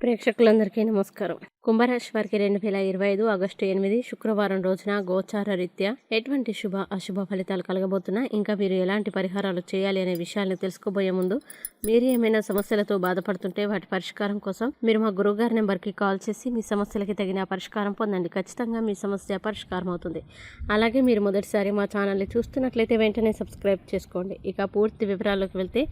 ప్రేక్షకులందరికీ నమస్కారం. కుంభరాశి వారికి రెండు వేల ఇరవై ఐదు ఆగస్టు ఎనిమిది శుక్రవారం రోజున గోచార రీత్యా ఎటువంటి శుభ అశుభ ఫలితాలు కలగబోతున్నా ఇంకా మీరు ఎలాంటి పరిహారాలు చేయాలి అనే విషయాలను తెలుసుకోబోయే ముందు మీరు ఏమైనా సమస్యలతో బాధపడుతుంటే వాటి పరిష్కారం కోసం మీరు మా గురువుగారి నెంబర్కి కాల్ చేసి మీ సమస్యలకి తగిన పరిష్కారం పొందండి. ఖచ్చితంగా మీ సమస్య పరిష్కారం అవుతుంది. అలాగే మీరు మొదటిసారి మా ఛానల్ని చూస్తున్నట్లయితే వెంటనే సబ్స్క్రైబ్ చేసుకోండి. ఇక పూర్తి వివరాల్లోకి వెళ్తే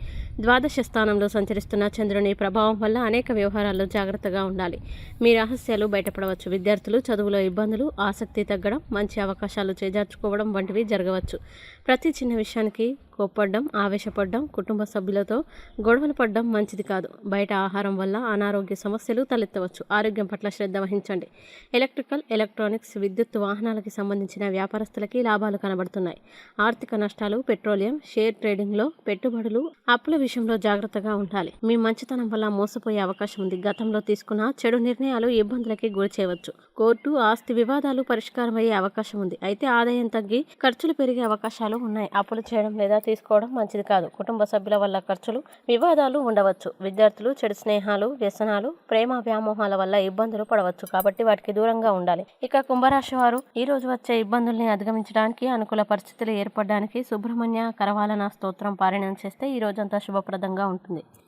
ద్వాదశ స్థానంలో సంచరిస్తున్న చంద్రుని ప్రభావం వల్ల అనేక వ్యవహారాల్లో జాగ్రత్తగా ఉండాలి. మీ రహస్యాలు బయటపడవచ్చు. విద్యార్థులు చదువులో ఇబ్బందులు ఆసక్తి తగ్గడం మంచి అవకాశాలు చేజార్చుకోవడం వంటివి జరగవచ్చు. ప్రతి చిన్న విషయానికి కోప్పడడం ఆవేశపడడం కుటుంబ సభ్యులతో గొడవలు పడడం మంచిది కాదు. బయట ఆహారం వల్ల అనారోగ్య సమస్యలు తలెత్తవచ్చు. ఆరోగ్యం పట్ల శ్రద్ధ వహించండి. ఎలక్ట్రికల్ ఎలక్ట్రానిక్స్ విద్యుత్ వాహనాలకి సంబంధించిన వ్యాపారస్తులకి లాభాలు కనబడుతున్నాయి. ఆర్థిక నష్టాలు పెట్రోలియం షేర్ ట్రేడింగ్లో పెట్టుబడులు అప్పుల విషయంలో జాగ్రత్తగా ఉండాలి. మీ మంచితనం వల్ల మోసపోయే అవకాశం ఉంది. గతంలో తీసుకున్న చెడు నిర్ణయాలు ఇబ్బందులకి గురి చేయవచ్చు. కోర్టు ఆస్తి వివాదాలు పరిష్కారం అయ్యే అవకాశం ఉంది. అయితే ఆదాయం తగ్గి ఖర్చులు పెరిగే అవకాశాలు ఉన్నాయి. అప్పులు చేయడం లేదా తీసుకోవడం మంచిది కాదు. కుటుంబ సభ్యుల వల్ల ఖర్చులు వివాదాలు ఉండవచ్చు. విద్యార్థులు చెడు స్నేహాలు వ్యసనాలు ప్రేమ వ్యామోహాల వల్ల ఇబ్బందులు పడవచ్చు. కాబట్టి వాటికి దూరంగా ఉండాలి. ఇక కుంభరాశి వారు ఈ రోజు వచ్చే ఇబ్బందుల్ని అధిగమించడానికి అనుకూల పరిస్థితులు ఏర్పడడానికి సుబ్రహ్మణ్య కరవాలన స్తోత్రం పారాయణం చేస్తే ఈ రోజంతా శుభప్రదంగా ఉంటుంది.